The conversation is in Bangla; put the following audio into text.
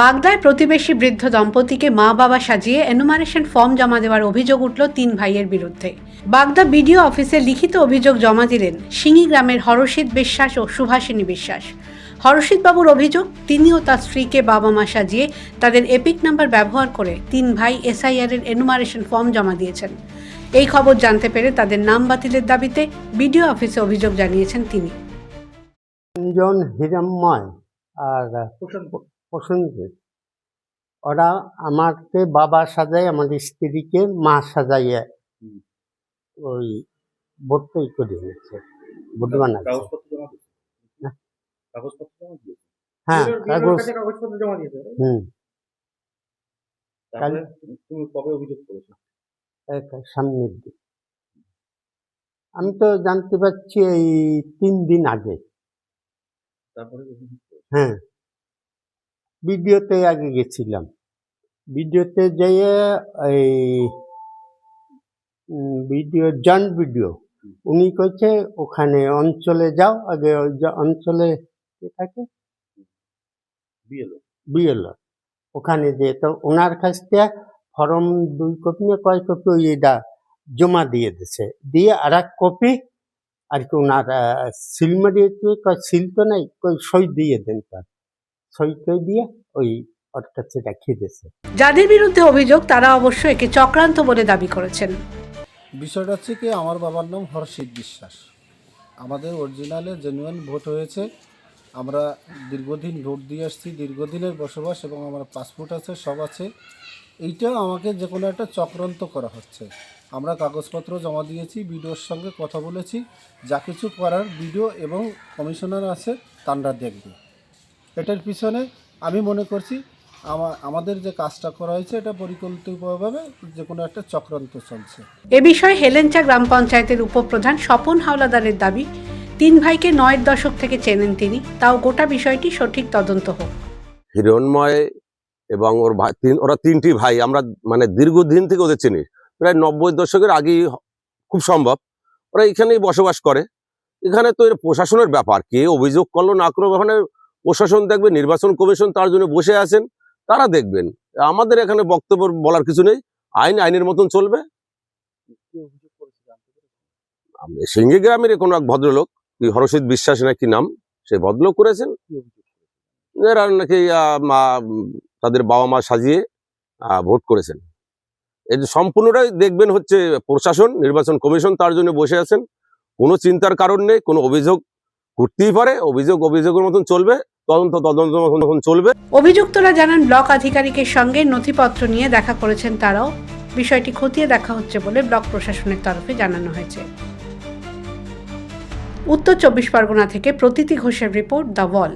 বাগদায় প্রতিবেশী বৃদ্ধ দম্পতিকে মা বাবা সাজিয়ে এনুমারেশন ফর্ম জমা দেওয়ার অভিযোগ উঠল তিন ভাইয়ের বিরুদ্ধে। বাগদা বিডিও অফিসে লিখিত অভিযোগ জমা দিলেন সিঙ্গি গ্রামের হরষিত বিশ্বাস ও সুভাষিনী বিশ্বাস। হরষিত বাবুর অভিযোগ তিনি ও তার স্ত্রীকে বাবা মা সাজিয়ে তাদের এপিক নাম্বার ব্যবহার করে তিন ভাই এসআইআর এর এনুমারেশন ফর্ম জমা দিয়েছেন। এই খবর জানতে পেরে তাদের নাম বাতিলের দাবিতে বিডিও অফিসে অভিযোগ জানিয়েছেন তিনি। জন হিরম্ময় আর প্রসেনজিৎ ওরা আমাকে বাবা সাজায় আমার স্ত্রীকে মা সাজাইয়ে। ওই ভর্তি করে নিয়েছে ভোট বানাচ্ছে। দিয়েছে? না। কাগজপত্র জমা দিয়েছে? হ্যাঁ কাগজ কাগজপত্র জমা দিয়েছে হুম। তুমি কবে অভিযোগ করেছ? এক সামনের দিক আমি তো জানতে পারছি এই তিন দিন আগে। হ্যাঁ। ভিডিওতে আগে গেছিলাম। ভিডিওতে যেয়ে এই ভিডিও জন ভিডিও। উনি কইছে ওখানে অঞ্চলে যাও। আগে ওই অঞ্চলে থাকে? বিএলও। বিএল ওখানে যে তো ওনার কাছ থেকে ফর্ম দুই কপি না কয় কপি ওই এটা জমা দিয়ে দিছে। দিয়ে আর এক কপি আর কি ওনার সিল মারিয়ে সিল তো নাই কই সই দিয়ে দেন তার। সই দিয়ে ওই ওর কাছে রেখে দিছে যাদের বিরুদ্ধে অভিযোগ তারা অবশ্য একে চক্রান্ত বলে দাবি করেছেন। বিষয়টা হচ্ছে কি আমার বাবার নাম হর্ষিত বিশ্বাস। আমাদের অরিজিনালে জেনুইন ভোট হয়েছে। আমরা দীর্ঘদিন ভোট দিয়ে আসছি দীর্ঘদিনের বসবাস এবং আমার পাসপোর্ট আছে সব আছে। এইটা আমাকে যে কোনো একটা চক্রান্ত করা হচ্ছে। আমরা কাগজপত্র জমা দিয়েছি বিডিওর সঙ্গে কথা বলেছি যা কিছু করার বিডিও এবং কমিশনার আছে তানরা দেখবে। এটার পিছনে আমি মনে করছি আমা- আমাদের যে কাজটা করা হয়েছে এটা পরিকল্পিতভাবে যে কোনো একটা চক্রান্ত চলছে। এ বিষয়ে হেলেঞ্চা গ্রাম পঞ্চায়েতের উপপ্রধান স্বপন হাওলাদারের দাবি তিন ভাইকে নয়ের দশক থেকে চেনেন তিনি তাও গোটা বিষয়টি সঠিক তদন্ত হোক। হিরণময় এবং ওর ভাই তিন ওরা তিনটি ভাই আমরা মানে দীর্ঘদিন থেকে ওদের চিনি। প্রায় নব্বই দশকের আগেই খুব সম্ভব। ওরা এখানেই বসবাস করে। এখানে তো এর প্রশাসনের ব্যাপার কে অভিযোগ করল না করল ওখানে প্রশাসন দেখবে, নির্বাচন কমিশন তার জন্য বসে আছেন, তারা দেখবেন। আমাদের এখানে বক্তব্য বলার কিছু নেই, আইন আইনের মতন চলবে। সিঙ্গি গ্রামের কোনো এক ভদ্রলোক হরষিত বিশ্বাস নাকি নাম, সে ভদ্রলোক করেছেন। এরা নাকি তাদের বাবা মা সাজিয়ে ভোট করেছেন। এই যে সম্পূর্ণটাই দেখবেন হচ্ছে প্রশাসন, নির্বাচন কমিশন তার জন্য বসে আছেন। কোনো চিন্তার কারণ নেই, কোনো অভিযোগ করতেই পারে, অভিযোগ অভিযোগের মতন চলবে। তদন্ত তদন্ত চলবে। অভিযুক্তরা জানান, ব্লক আধিকারিকের সঙ্গে নথিপত্র নিয়ে দেখা করেছেন তারাও। বিষয়টি খতিয়ে দেখা হচ্ছে বলে ব্লক প্রশাসনের তরফে জানানো হয়েছে। উত্তর চব্বিশ পরগনা থেকে প্রতীতি ঘোষের রিপোর্ট দ্য ওয়াল।